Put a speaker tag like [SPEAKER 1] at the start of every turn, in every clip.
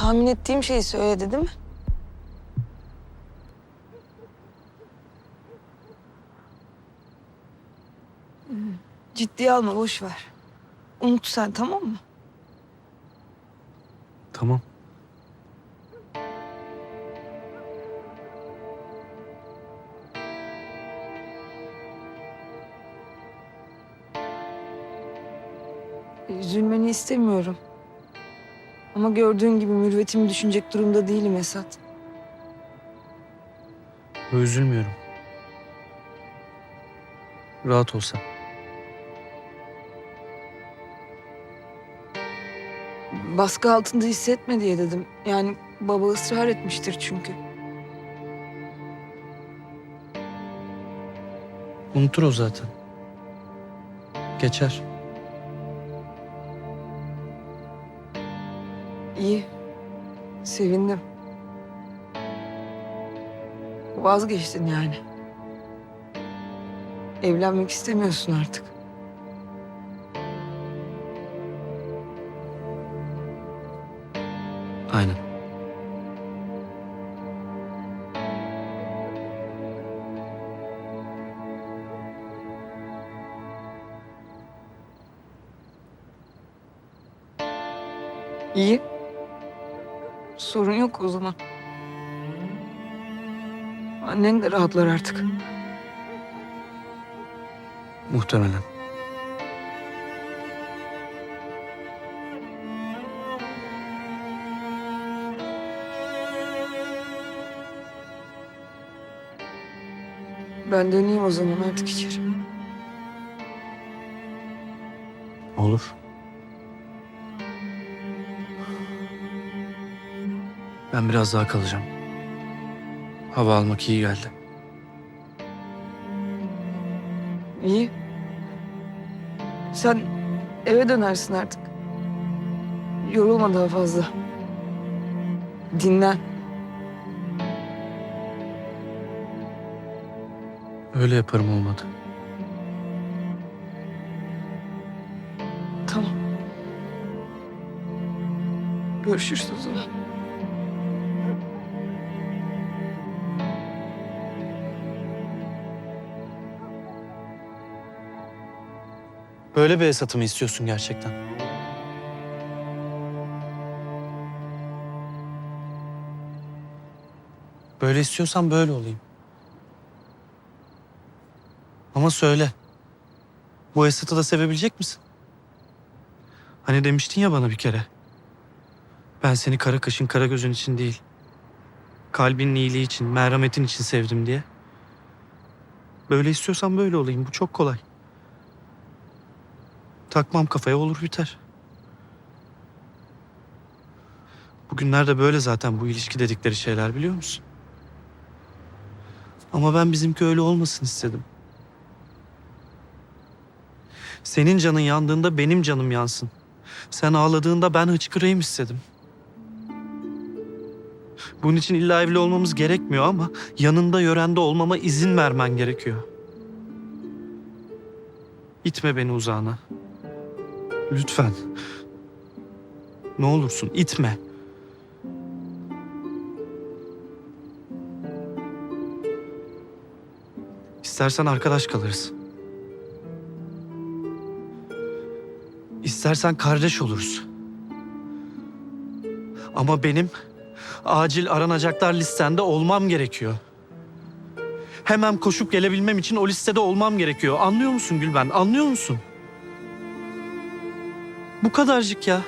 [SPEAKER 1] Tahmin ettiğim şeyi söyledi değil mi? Ciddiye alma, boş ver. Unut sen tamam mı?
[SPEAKER 2] Tamam.
[SPEAKER 1] Üzülmeni istemiyorum. Ama gördüğün gibi mürvetimi düşünecek durumda değilim Esat.
[SPEAKER 2] Üzülmüyorum. Rahat ol sen.
[SPEAKER 1] Baskı altında hissetme diye dedim. Yani baba ısrar etmiştir çünkü.
[SPEAKER 2] Unutur o zaten. Geçer.
[SPEAKER 1] İyi. Sevindim. Vazgeçtin yani. Evlenmek istemiyorsun artık.
[SPEAKER 2] Aynen.
[SPEAKER 1] İyi. Sorun yok o zaman. Annen de rahatlar artık.
[SPEAKER 2] Muhtemelen.
[SPEAKER 1] Ben döneyim o zaman artık içeri.
[SPEAKER 2] Olur. Ben biraz daha kalacağım. Hava almak iyi geldi.
[SPEAKER 1] İyi. Sen eve dönersin artık. Yorulma daha fazla. Dinlen.
[SPEAKER 2] Öyle yaparım olmadı.
[SPEAKER 1] Tamam. Görüşürüz o zaman.
[SPEAKER 2] Böyle bir Esat'ı mı istiyorsun gerçekten? Böyle istiyorsan böyle olayım. Ama söyle. Bu Esat'ı da sevebilecek misin? Hani demiştin ya bana bir kere. Ben seni kara kaşın kara gözün için değil. Kalbinin iyiliği için, merhametin için sevdim diye. Böyle istiyorsan böyle olayım. Bu çok kolay. Takmam kafaya olur biter. Bugünlerde böyle zaten bu ilişki dedikleri şeyler biliyor musun? Ama ben bizimki öyle olmasın istedim. Senin canın yandığında benim canım yansın. Sen ağladığında ben hıçkırayım istedim. Bunun için illa evli olmamız gerekmiyor ama yanında yörende olmama izin vermen gerekiyor. İtme beni uzağına. Lütfen. Ne olursun itme. İstersen arkadaş kalırız. İstersen kardeş oluruz. Ama benim acil aranacaklar listende olmam gerekiyor. Hemen koşup gelebilmem için o listede olmam gerekiyor. Anlıyor musun Gülben? Anlıyor musun? Bu kadarcık ya.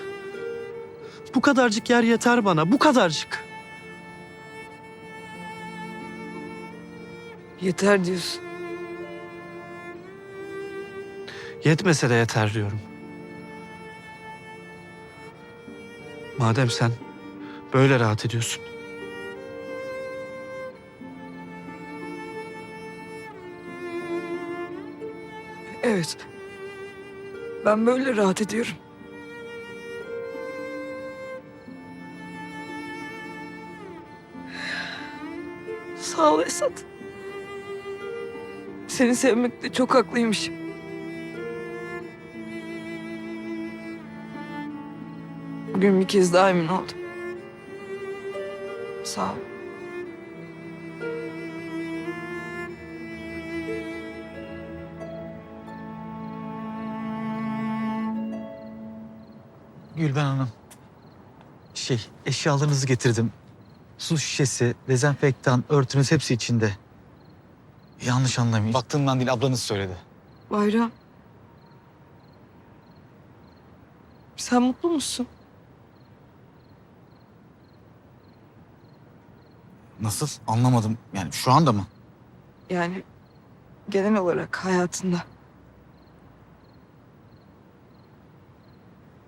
[SPEAKER 2] Bu kadarcık yer yeter bana. Bu kadarcık.
[SPEAKER 1] Yeter diyorsun.
[SPEAKER 2] Yetmese de yeter diyorum. Madem sen böyle rahat ediyorsun.
[SPEAKER 1] Evet. Ben böyle rahat ediyorum. Sağ ol Esat. Seni sevmekte çok haklıymışım. Bugün bir kez daha emin oldum. Sağ ol.
[SPEAKER 3] Gülben Hanım. Şey, eşyalarınızı getirdim. Su şişesi, dezenfektan, örtünüz hepsi içinde. Yanlış anlamayın. Baktığımdan değil, ablanız söyledi.
[SPEAKER 1] Bayram. Sen mutlu musun?
[SPEAKER 3] Nasıl? Anlamadım. Yani şu anda mı?
[SPEAKER 1] Yani genel olarak hayatında.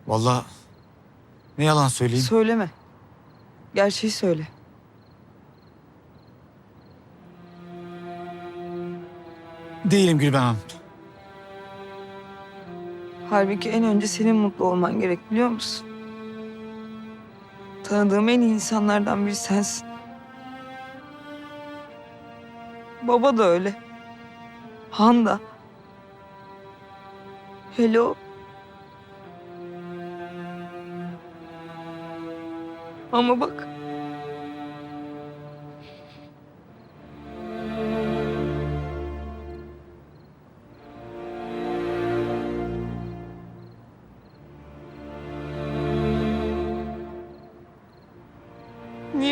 [SPEAKER 3] Vallahi ne yalan söyleyeyim.
[SPEAKER 1] Söyleme. Gerçeği söyle.
[SPEAKER 3] Değilim Gülben Hanım.
[SPEAKER 1] Halbuki en önce senin mutlu olman gerek biliyor musun? Tanıdığım en iyi insanlardan biri sensin. Baba da öyle. Han da. Hello. Ama bak.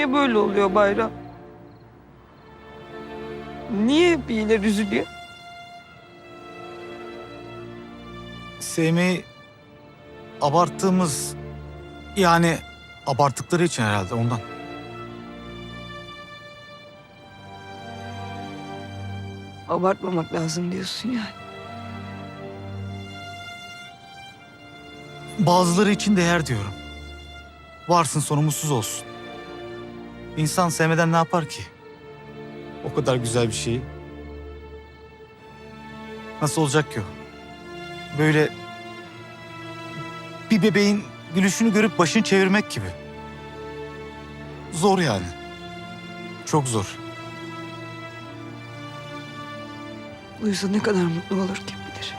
[SPEAKER 1] Niye böyle oluyor Bayram? Niye biriler üzülüyor?
[SPEAKER 3] Sevmeyi abarttığımız yani abarttıkları için herhalde ondan.
[SPEAKER 1] Abartmamak lazım diyorsun yani.
[SPEAKER 3] Bazıları için değer diyorum. Varsın sonu mutsuz olsun. İnsan sevmeden ne yapar ki? O kadar güzel bir şeyi. Nasıl olacak ki o? Böyle bir bebeğin gülüşünü görüp başını çevirmek gibi. Zor yani. Çok zor.
[SPEAKER 1] Duysa ne kadar mutlu olur kim bilir.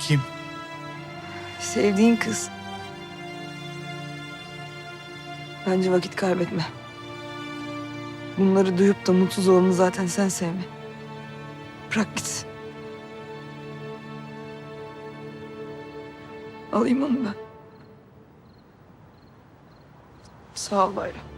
[SPEAKER 3] Kim?
[SPEAKER 1] Sevdiğin kız. Bence vakit kaybetme. Bunları duyup da mutsuz olanı zaten sen sevme. Bırak gitsin. Alayım onu ben. Sağ ol Bayram.